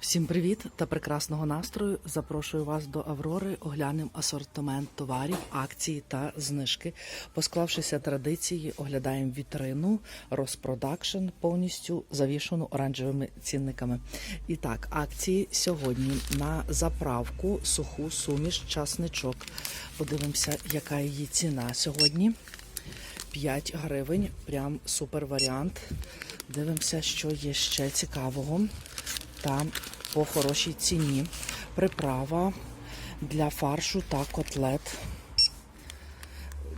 Всім привіт та прекрасного настрою. Запрошую вас до Аврори. Оглянемо асортимент товарів, акції та знижки. Посклавшися традиції, оглядаємо вітрину, розпродакшн повністю завішану оранжевими цінниками. І так, акції сьогодні на заправку суху суміш часничок. Подивимося, яка її ціна сьогодні. 5 гривень, прям супер варіант. Дивимося, що є ще цікавого. Там по хорошій ціні. Приправа для фаршу та котлет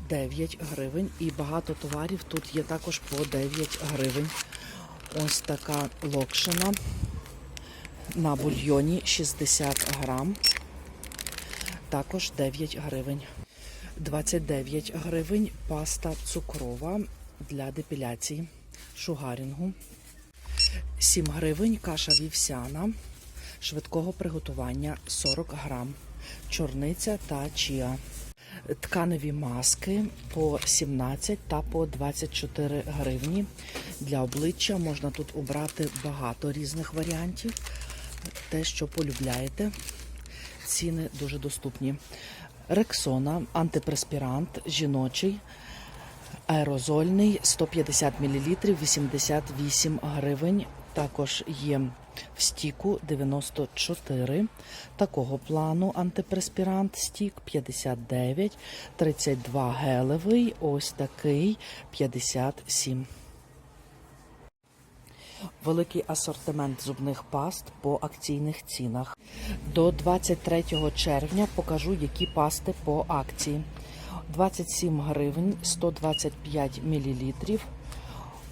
9 гривень. І багато товарів тут є також по 9 гривень. Ось така локшина на бульйоні 60 грам. Також 9 гривень. 29 гривень паста цукрова для депіляції шугарінгу. 7 гривень каша вівсяна швидкого приготування 40 грам, чорниця та чіа. Тканеві маски по 17 та по 24 гривні. Для обличчя можна тут обрати багато різних варіантів. Те, що полюбляєте. Ціни дуже доступні. Рексона, антипреспірант, жіночий, аерозольний 150 мл 88 гривень. Також є в стіку 94. Такого плану антипреспірант стік 59, 32 гелевий, ось такий 57. Великий асортимент зубних паст по акційних цінах. До 23 червня покажу, які пасти по акції. 27 гривень 125 мл.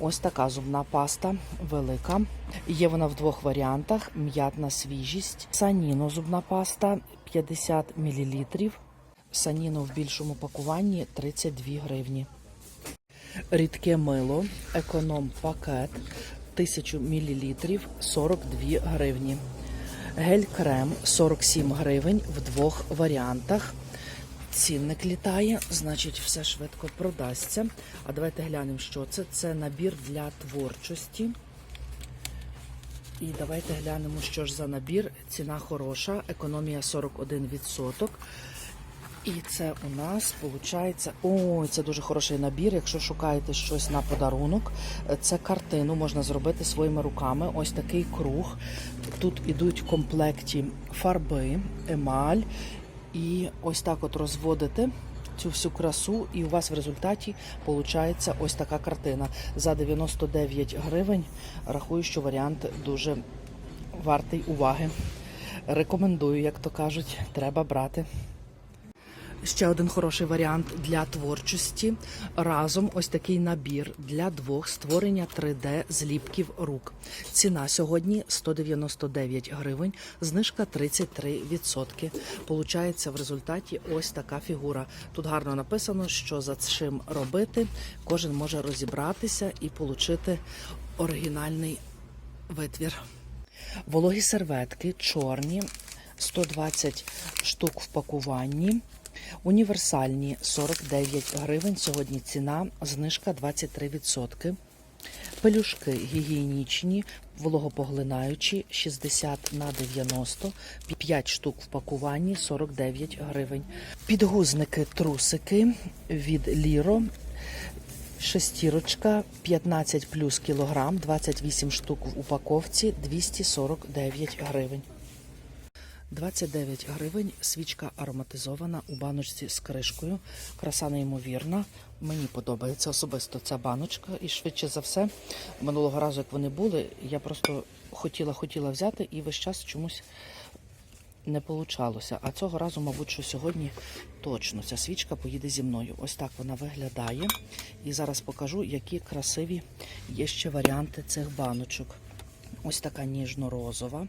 Ось така зубна паста велика. Є вона в двох варіантах: м'ятна свіжість. Саніно зубна паста 50 мл. Саніно в більшому пакуванні 32 гривні. Рідке мило, економ пакет 1000 мл 42 гривні. Гель-крем 47 гривень в двох варіантах. Цінник літає, значить, все швидко продасться. А давайте глянемо, що це. Це набір для творчості. І давайте глянемо, що ж за набір. Ціна хороша, економія 41%. І це у нас виходить, ой, це дуже хороший набір. Якщо шукаєте щось на подарунок, це картину можна зробити своїми руками. Ось такий круг. Тут ідуть в комплекті фарби, емаль. І ось так от розводите цю всю красу, і у вас в результаті виходить ось така картина. За 99 гривень рахую, що варіант дуже вартий уваги. Рекомендую, як то кажуть, треба брати. Ще один хороший варіант для творчості. Разом ось такий набір для двох створення 3D зліпків рук. Ціна сьогодні 199 гривень, знижка 33%. Получається в результаті ось така фігура. Тут гарно написано, що за чим робити. Кожен може розібратися і отримати оригінальний витвір. Вологі серветки чорні, 120 штук в пакуванні. Універсальні 49 гривень. Сьогодні ціна, знижка 23%. Пелюшки гігієнічні, вологопоглинаючі 60 на 90, 5 штук в пакуванні 49 гривень. Підгузники трусики від Ліро. Шестірочка 15 плюс кілограм, 28 штук в упаковці, 249 гривень. 29 гривень, свічка ароматизована у баночці з кришкою. Краса неймовірна. Мені подобається особисто ця баночка. І швидше за все, минулого разу, як вони були, я просто хотіла хотіла взяти і весь час чомусь не получалося. А цього разу, мабуть, що сьогодні точно ця свічка поїде зі мною. Ось так вона виглядає. І зараз покажу, які красиві є ще варіанти цих баночок. Ось така ніжно-розова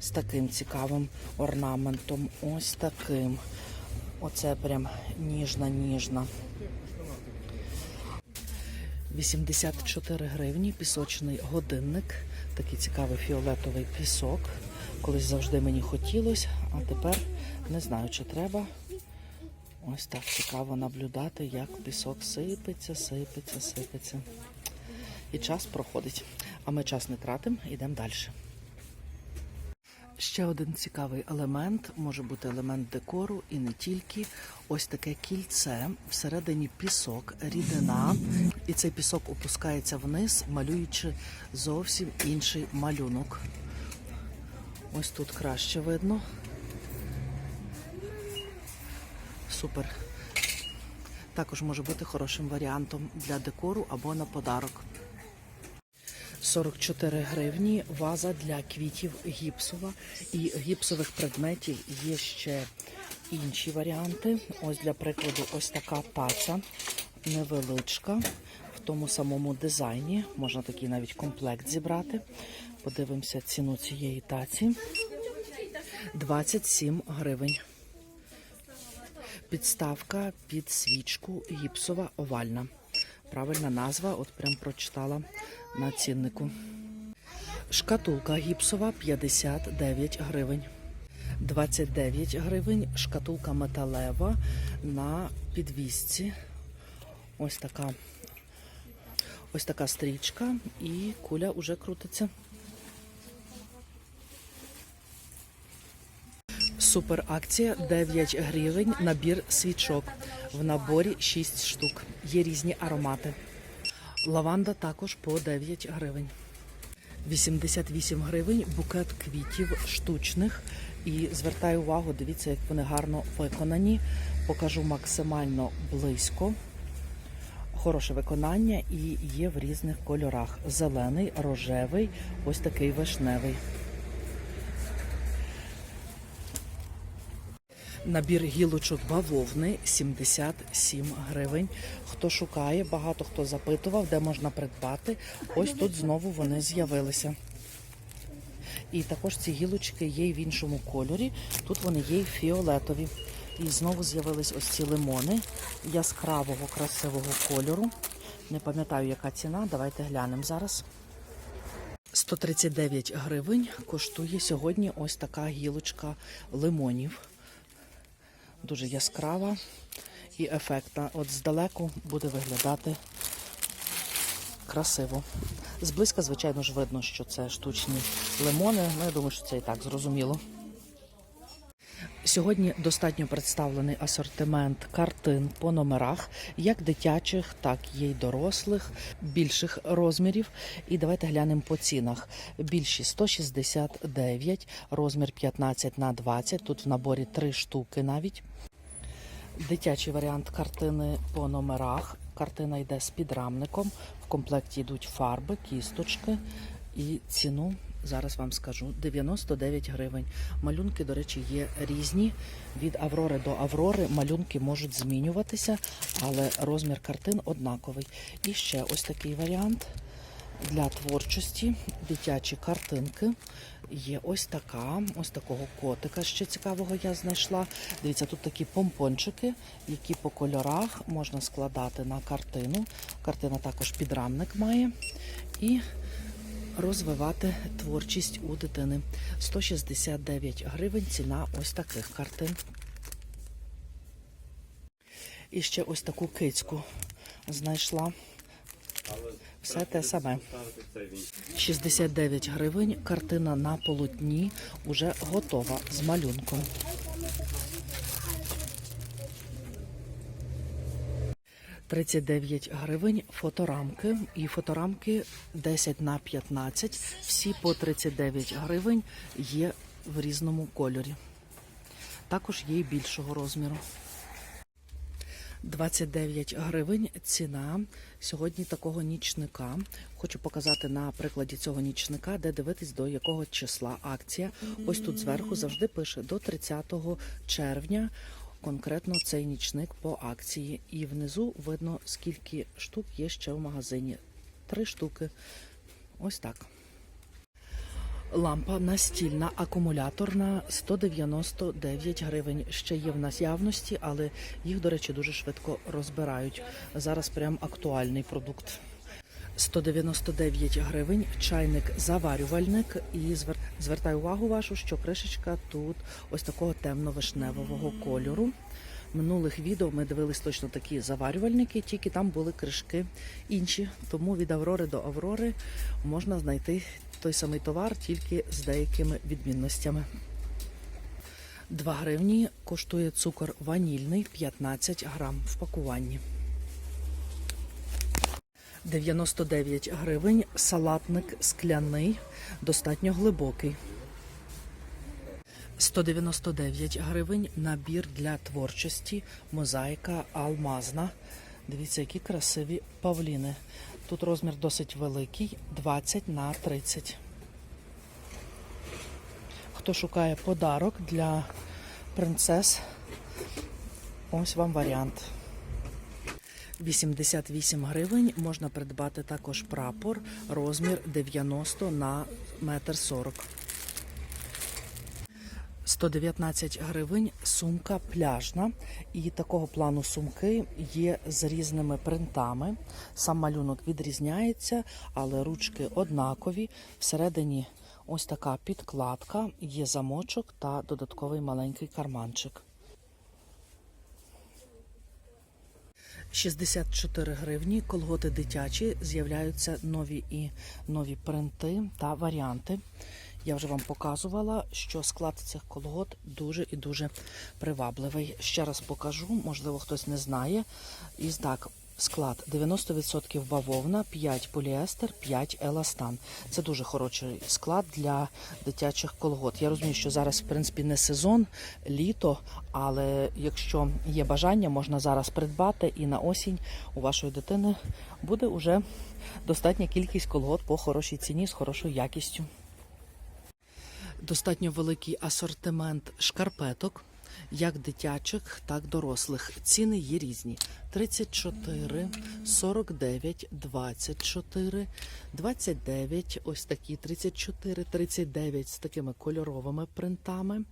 з таким цікавим орнаментом. Ось таким. Оце прям ніжна-ніжна. 84 гривні пісочний годинник. Такий цікавий фіолетовий пісок. Колись завжди мені хотілося, а тепер не знаю, чи треба. Ось так цікаво наблюдати, як пісок сипеться, сипеться, сипеться. І час проходить. А ми час не тратимо, йдемо далі. Ще один цікавий елемент може бути елемент декору і не тільки. Ось таке кільце, всередині пісок, рідина, і цей пісок опускається вниз, малюючи зовсім інший малюнок. Ось тут краще видно. Супер. Також може бути хорошим варіантом для декору або на подарок. 44 гривні ваза для квітів гіпсова і гіпсових предметів є ще інші варіанти. Ось для прикладу, ось така таця невеличка в тому самому дизайні. Можна такий навіть комплект зібрати. Подивимося ціну цієї таці. 27 гривень. Підставка під свічку гіпсова овальна. Правильна назва, от прям прочитала на ціннику. Шкатулка гіпсова 59 гривень. 29 гривень. Шкатулка металева на підвісці. Ось така. Ось така стрічка і куля уже крутиться. Супер акція 9 гривень. Набір свічок. В наборі 6 штук. Є різні аромати. Лаванда також по 9 гривень. 88 гривень букет квітів штучних. І звертаю увагу, дивіться, як вони гарно виконані. Покажу максимально близько. Хороше виконання і є в різних кольорах: зелений, рожевий, ось такий вишневий. Набір гілочок бавовни 77 гривень. Хто шукає, багато хто запитував, де можна придбати. Ось тут знову вони з'явилися. І також ці гілочки є й в іншому кольорі. Тут вони є й фіолетові. І знову з'явились ось ці лимони яскравого, красивого кольору. Не пам'ятаю, яка ціна. Давайте глянемо зараз. 139 гривень коштує сьогодні ось така гілочка лимонів. Дуже яскрава і ефектна. От здалеку буде виглядати красиво. Зблизька, звичайно ж, видно, що це штучні лимони. Ну, я думаю, що це і так зрозуміло. Сьогодні достатньо представлений асортимент картин по номерах, як дитячих, так і дорослих, більших розмірів. І давайте глянемо по цінах. Більші 169, розмір 15 на 20. Тут в наборі 3 штуки навіть. Дитячий варіант картини по номерах. Картина йде з підрамником. В комплекті йдуть фарби, кісточки і ціну. Зараз вам скажу 99 гривень. Малюнки, до речі, є різні. Від Аврори до Аврори малюнки можуть змінюватися, але розмір картин однаковий. І ще ось такий варіант для творчості. Дитячі картинки. Є ось така, ось такого котика ще цікавого я знайшла. Дивіться, тут такі помпончики, які по кольорах можна складати на картину. Картина також підрамник має. І розвивати творчість у дитини. 169 гривень ціна ось таких картин. І ще ось таку кицьку знайшла. Все те саме. 69 гривень. Картина на полотні уже готова з малюнком. Тридцять дев'ять гривень фоторамки і фоторамки 10 на 15. Всі по 39 гривень є в різному кольорі. Також є і більшого розміру. 29 гривень ціна сьогодні такого нічника. Хочу показати на прикладі цього нічника, де дивитись до якого числа акція. Ось тут зверху завжди пише до 30 червня. Конкретно цей нічник по акції. І внизу видно, скільки штук є ще в магазині. Три штуки. Ось так. Лампа настільна, акумуляторна 199 гривень. Ще є в наявності, але їх, до речі, дуже швидко розбирають. Зараз прям актуальний продукт. 199 гривень, чайник заварювальник. І звер- звертаю увагу вашу, що кришечка тут ось такого темно-вишневого кольору. Минулих відео ми дивились точно такі заварювальники, тільки там були кришки інші. Тому від Аврори до Аврори можна знайти той самий товар, тільки з деякими відмінностями. 2 гривні коштує цукор ванільний 15 грам в пакуванні. 99 гривень салатник скляний, достатньо глибокий. 199 гривень набір для творчості, мозаїка алмазна. Дивіться, які красиві павліни. Тут розмір досить великий 20 на 30. Хто шукає подарок для принцес, ось вам варіант. 88 гривень можна придбати також прапор, розмір 90 на метр 40. 119 гривень сумка пляжна. І такого плану сумки є з різними принтами. Сам малюнок відрізняється, але ручки однакові. Всередині ось така підкладка, є замочок та додатковий маленький карманчик. 64 гривні. Колготи дитячі з'являються нові і нові принти та варіанти. Я вже вам показувала, що склад цих колгот дуже і дуже привабливий. Ще раз покажу, можливо, хтось не знає. І так, склад 90% бавовна, 5 поліестер, 5 еластан. Це дуже хороший склад для дитячих колгот. Я розумію, що зараз, в принципі, не сезон, літо, але якщо є бажання, можна зараз придбати, і на осінь у вашої дитини буде вже достатня кількість колгот по хорошій ціні з хорошою якістю. Достатньо великий асортимент шкарпеток, як дитячих, так дорослих. Ціни є різні: 34, 49, 24, 29, ось такі 34, 39 з такими кольоровими принтами.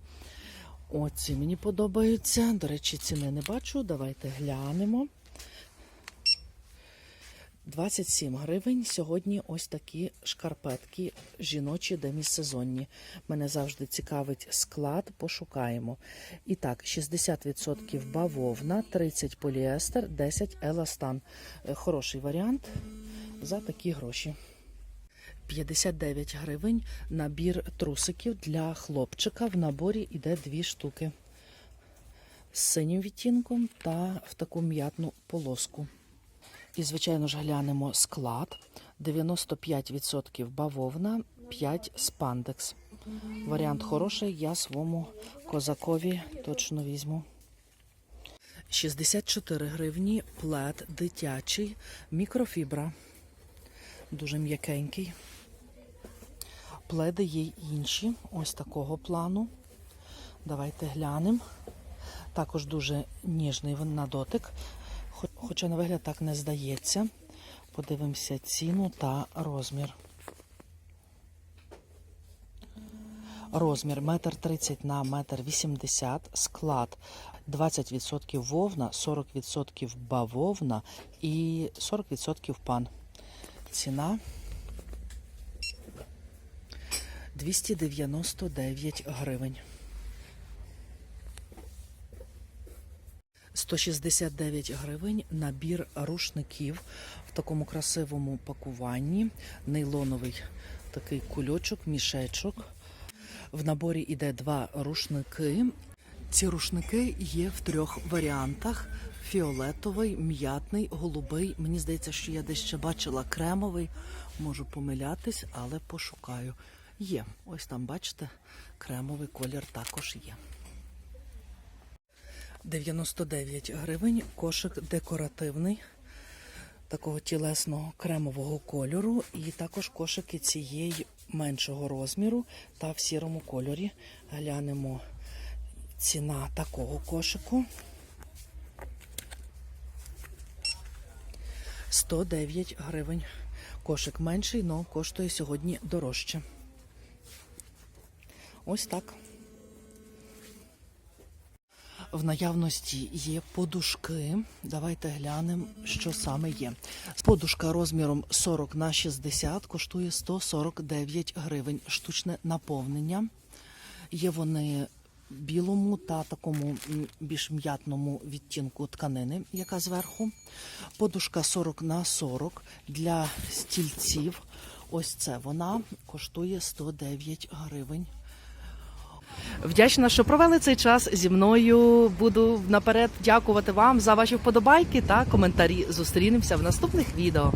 Оці мені подобаються. До речі, ціни не бачу. Давайте глянемо. 27 гривень. Сьогодні ось такі шкарпетки жіночі демісезонні. Мене завжди цікавить склад, пошукаємо. І так, 60% бавовна, 30 поліестер, 10 еластан. Е, Хороший варіант за такі гроші. 59 гривень набір трусиків для хлопчика. В наборі йде дві штуки з синім відтінком та в таку м'ятну полоску. І, звичайно ж, глянемо склад. 95% бавовна, 5 спандекс. Варіант хороший, я своєму козакові точно візьму. 64 гривні плед дитячий, мікрофібра. Дуже м'якенький. Пледи є інші, ось такого плану. Давайте глянемо. Також дуже ніжний на дотик. Хо- Хоча на вигляд так не здається. Подивимося ціну та розмір. Розмір 1,30 на 1,80 м, склад 20% вовна, 40% бавовна і 40% пан. Ціна 299 гривень. 169 гривень набір рушників в такому красивому пакуванні. Нейлоновий такий кульочок, мішечок. В наборі йде два рушники. Ці рушники є в трьох варіантах: фіолетовий, м'ятний, голубий. Мені здається, що я десь ще бачила кремовий. Можу помилятись, але пошукаю. Є. Ось там, бачите, кремовий колір також є. 99 гривень. Кошик декоративний, такого тілесного кремового кольору. І також кошики цієї меншого розміру та в сірому кольорі. Глянемо ціна такого кошику. 109 гривень. Кошик менший, але коштує сьогодні дорожче. Ось так. В наявності є подушки. Давайте глянемо, що саме є. Подушка розміром 40 на 60 коштує 149 гривень. Штучне наповнення. Є вони білому та такому більш м'ятному відтінку тканини, яка зверху. Подушка 40 на 40 для стільців. Ось це вона коштує 109 гривень. Вдячна, що провели цей час зі мною. Буду наперед дякувати вам за ваші вподобайки та коментарі. Зустрінемося в наступних відео.